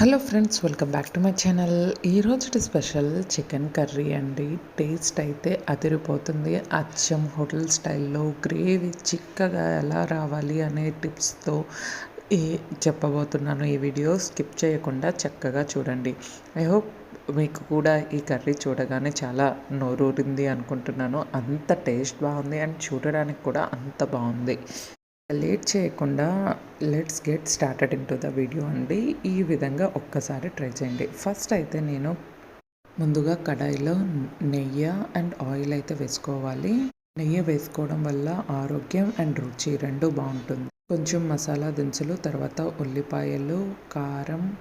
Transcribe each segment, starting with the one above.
Hello friends welcome back to my channel. ఈరోజు special chicken curry అండి. Taste అయితే అదిరిపోతుంది. అచ్చం హోటల్ స్టైల్లో గ్రేవీ చిక్కగా ఎలా రావాలి అనే టిప్స్తో ఈ చెప్పబోతున్నాను ఈ వీడియో. స్కిప్ చేయకుండా చక్కగా చూడండి. ఐ హోప్ మీకు కూడా ఈ కర్రీ చూడగానే చాలా నోరూరింది అనుకుంటున్నాను. అంత టేస్ట్ బాగుంది అండ్ చూడడానికి కూడా అంత బాగుంది. లేట్ చేయకుండా let's get started into the video అండి. ఈ విధంగా ఒక్కసారి ట్రై చేయండి. ఫస్ట్ అయితే నేను ముందుగా కడాయిలో నెయ్యి అండ్ ఆయిల్ అయితే వేసుకోవాలి. నెయ్యి వేసుకోవడం వల్ల ఆరోగ్యం అండ్ రుచి రెండు బాగుంటుంది. కొంచెం మసాలా దినుసులు తర్వాత ఉల్లిపాయలు కారం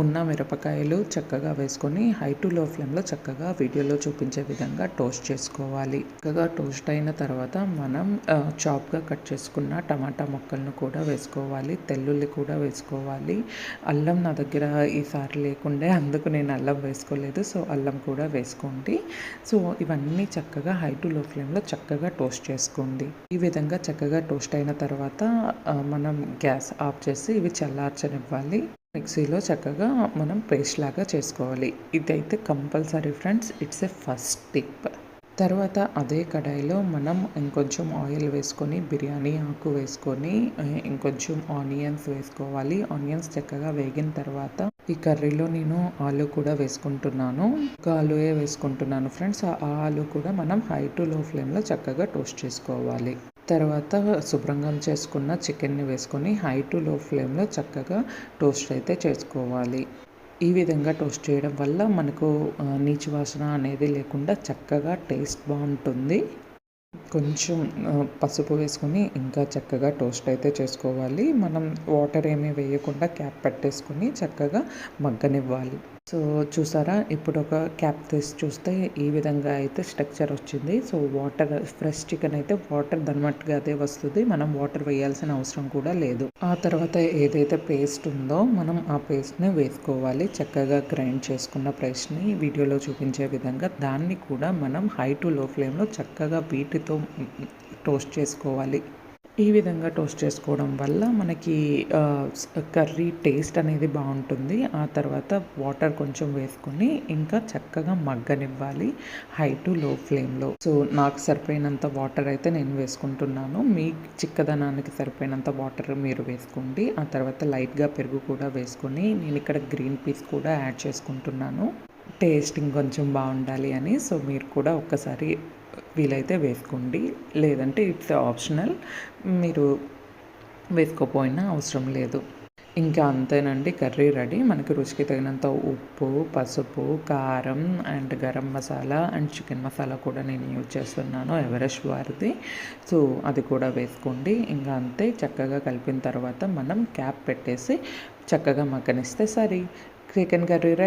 ఉన్న మిరపకాయలు చక్కగా వేసుకొని హై టు లో ఫ్లేమ్లో చక్కగా వీడియోలో చూపించే విధంగా టోస్ట్ చేసుకోవాలి. చక్కగా టోస్ట్ అయిన తర్వాత మనం చాప్గా కట్ చేసుకున్న టమాటా ముక్కలను కూడా వేసుకోవాలి. తెల్లుల్లి కూడా వేసుకోవాలి. అల్లం నా దగ్గర ఈసారి లేకుండే అందుకు నేను అల్లం వేసుకోలేదు. సో అల్లం కూడా వేసుకోండి. సో ఇవన్నీ చక్కగా హై టు లో ఫ్లేమ్లో చక్కగా టోస్ట్ చేసుకోండి. ఈ విధంగా చక్కగా టోస్ట్ అయిన తర్వాత మనం గ్యాస్ ఆఫ్ చేసి ఇవి చల్లార్చనివ్వాలి. మిక్సీలో చక్కగా మనం పేస్ట్ లాగా చేసుకోవాలి. ఇదైతే compulsory friends it's a first tip. తర్వాత అదే కడాయిలో మనం ఇంకొంచెం ఆయిల్ వేసుకొని బిర్యానీ ఆకు వేసుకొని ఇంకొంచెం ఆనియన్స్ వేసుకోవాలి. ఆనియన్స్ చక్కగా వేగిన తర్వాత ఈ కర్రీలో నేను ఆలు కూడా వేసుకుంటున్నాను. ఒక ఆలుయే వేసుకుంటున్నాను ఫ్రెండ్స్. ఆ ఆలు కూడా మనం హై టు లో ఫ్లేమ్లో చక్కగా టోస్ట్ చేసుకోవాలి. తర్వాత శుభ్రంగా చేసుకున్న చికెన్ని వేసుకొని హై టు లో ఫ్లేమ్లో చక్కగా టోస్ట్ అయితే చేసుకోవాలి. ఈ విధంగా టోస్ట్ చేయడం వల్ల మనకు నీచు వాసన అనేది లేకుండా చక్కగా టేస్ట్ బాగుంటుంది. కొంచెం పసుపు వేసుకొని ఇంకా చక్కగా టోస్ట్ అయితే చేసుకోవాలి. మనం వాటర్ ఏమీ వేయకుండా క్యాప్ పెట్టేసుకొని చక్కగా మగ్గనివ్వాలి. సో చూసారా? ఇప్పుడు ఒక క్యాప్ తీసి చూస్తే ఈ విధంగా అయితే స్ట్రక్చర్ వచ్చింది. సో వాటర్ ఫ్రెష్ చికెన్ అయితే వాటర్ దనమట్టుగా అదే వస్తుంది. మనం వాటర్ వేయాల్సిన అవసరం కూడా లేదు. ఆ తర్వాత ఏదైతే పేస్ట్ ఉందో మనం ఆ పేస్ట్ని వేసుకోవాలి. చక్కగా గ్రైండ్ చేసుకున్న పేస్ట్ని వీడియోలో చూపించే విధంగా దాన్ని కూడా మనం హై టు లో ఫ్లేమ్లో చక్కగా వీటితో టోస్ట్ చేసుకోవాలి. ఈ విధంగా టోస్ట్ చేసుకోవడం వల్ల మనకి కర్రీ టేస్ట్ అనేది బాగుంటుంది. ఆ తర్వాత వాటర్ కొంచెం వేసుకొని ఇంకా చక్కగా మగ్గనివ్వాలి. హై టు లో ఫ్లేమ్లో. సో నాకు సరిపోయినంత వాటర్ అయితే నేను వేసుకుంటున్నాను. మీ చిక్కదనానికి సరిపోయినంత వాటర్ మీరు వేసుకోండి. ఆ తర్వాత లైట్గా పెరుగు కూడా వేసుకొని నేను ఇక్కడ గ్రీన్ పీస్ కూడా యాడ్ చేసుకుంటున్నాను. టేస్ట్ ఇంకొంచెం బాగుండాలి అని. సో మీరు కూడా ఒక్కసారి వీలైతే వేసుకోండి. లేదంటే ఇట్స్ ఆప్షనల్. మీరు వేసుకోపోయినా అవసరం లేదు. ఇంకా అంతేనండి కర్రీ రెడీ. మనకి రుచికి తగినంత ఉప్పు పసుపు కారం and garam masala and chicken masala కూడా నేను యూజ్ చేస్తున్నాను. ఎవరెస్ట్ వారిది. సో అది కూడా వేసుకోండి. ఇంకా అంతే చక్కగా కలిపిన తర్వాత మనం క్యాప్ పెట్టేసి చక్కగా మగ్గనిస్తే సరే. Chicken curry ready.